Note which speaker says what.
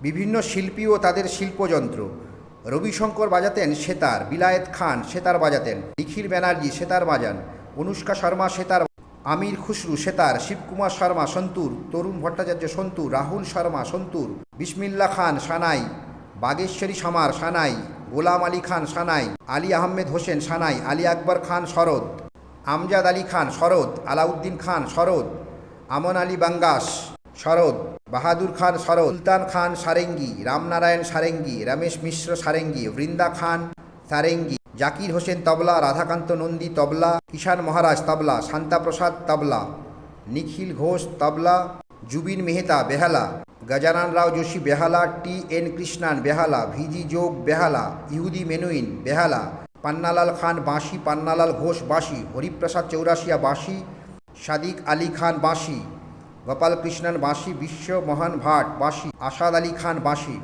Speaker 1: বিভিন্ন শিল্পী ও তাদের শিল্পযন্ত্র। রবিশঙ্কর বাজাতেন সেতার, বিলায়েত খান সেতার বাজাতেন, নিখিল ব্যানার্জি সেতার বাজান, অনুষ্কা শর্মা সেতার আমির খুসরু সেতার, শিবকুমার শর্মা সন্তুর, তরুণ ভট্টাচার্য সন্তুর, রাহুল শর্মা সন্তুর, বিসমিল্লা খান সানাই, বাগেশ্বরী সামার সানাই, গোলাম আলী খান সানাই, আলী আহমেদ হোসেন সানাই, আলী আকবর খান শরৎ আমজাদ আলী খান শরৎ আলাউদ্দিন খান শরৎ আমন আলী বাঙ্গাস শরৎ বাহাদুর খান শরৎ সুলতান খান সারেঙ্গি, রামনারায়ণ সারেঙ্গি, রমেশ মিশ্র সারেঙ্গি, বৃন্দা খান সারেঙ্গি, জাকির হোসেন তবলা, রাধাকান্ত নন্দী তবলা কিষান মহারাজ তবলা, শান্তাপ্রসাদ তবলা, নিখিল ঘোষ তবলা, জুবিন মেহতা বেহালা, গজানন রাও যোশী বেহালা, টি এন কৃষ্ণান বেহালা, ভিজি যোগ বেহালা, ইহুদি মেনুইন বেহালা, পান্নালাল খান বাঁশি, পান্নালাল ঘোষ বাঁশি, হরিপ্রসাদ চৌরাশিয়া বাঁশি, সাদিক আলী খান বাঁশি। গোপাল কৃষ্ণন বাঁশি বিশ্ব মহান ভাট বাঁশি আসাদ আলী খান বাঁশি।